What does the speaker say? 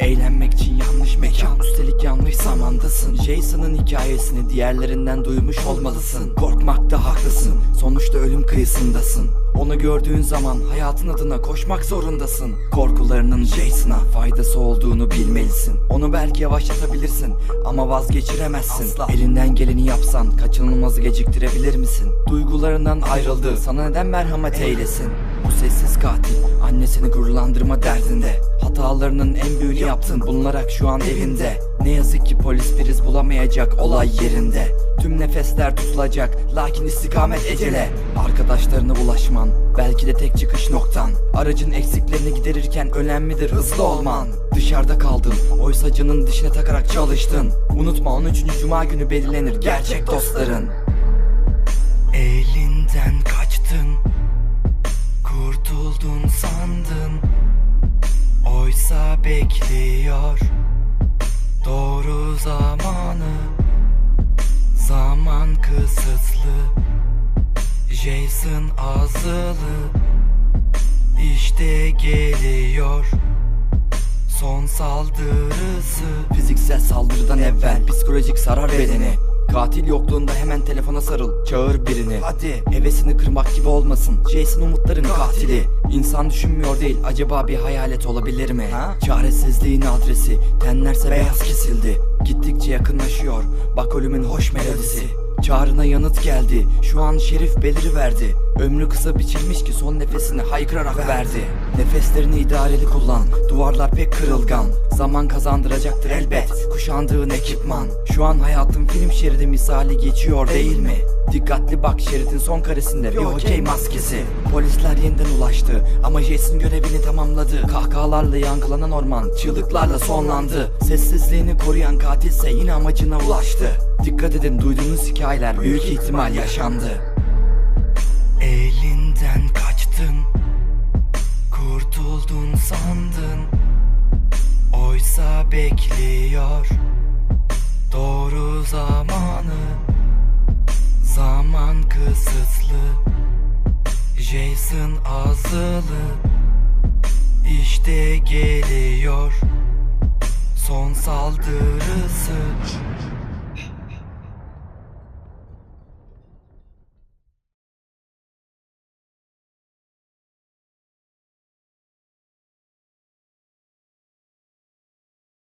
Eğlenmek için yanlış mekan. Üstelik yanlış zamandasın. Jason'ın hikayesini diğerlerinden duymuş olmalısın. Korkmakta haklısın. Sonuçta ölüm kıyısındasın. Onu gördüğün zaman hayatın adına koşmak zorundasın. Korkularının Jason'a faydası olduğunu bilmelisin. Onu belki yavaşlatabilirsin ama vazgeçiremezsin. Elinden geleni yapsan kaçınılmazı geciktirebilir misin? Duygularından ayrıldı. Sana neden merhamet eylesin? Bu sessiz katil annesini gururlandırma derdinde Hatalarının en büyüğünü yaptın. Bulunarak şu an evinde. Ne yazık ki polis priz bulamayacak olay yerinde. Tüm nefesler tutulacak lakin istikamet ecele. Arkadaşlarına ulaşman belki de tek çıkış noktan. Aracın eksiklerini giderirken önemlidir hızlı olman. Dışarıda kaldın oysa canın dişine takarak çalıştın. Unutma 13. Cuma günü belirlenir gerçek dostların. Elinden kaçtın Kurtuldun sandın bekliyor. Doğru zamanı Zaman kısıtlı. Jason azılı İşte geliyor. Son saldırısı. Fiziksel saldırıdan evvel Psikolojik zarar bedeni Katil yokluğunda hemen telefona sarıl Çağır birini. Hadi. Hevesini kırmak gibi olmasın. Jason umutların katili. İnsan düşünmüyor değil acaba bir hayalet olabilir mi? Çaresizliğin adresi. Tenlerse beyaz kesildi. Gittikçe yakınlaşıyor. Bak ölümün hoş melodisi Çağrına yanıt geldi. Şu an şerif beliri verdi. Ömrü kısa biçilmiş ki son nefesini haykırarak verdi. Nefeslerini idareli kullan. Duvarlar pek kırılgan. Zaman kazandıracaktır elbet. Kuşandığın ekipman. Şu an hayatın film şeridi misali geçiyor değil mi? Dikkatli bak şeridin son karesinde. Bir hokey maskesi. Polisler yeniden ulaştı. Ama Jason görevini tamamladı. Kahkahalarla yankılanan orman çığlıklarla sonlandı. Sessizliğini koruyan katilse yine amacına ulaştı Dikkat edin duyduğunuz hikayeler büyük ihtimal yaşandı. Elinden kaçtın Kurtuldun sandın. Oysa bekliyor Doğru zamanı. Zaman kısıtlı Jason azılı. İşte geliyor Son saldırısı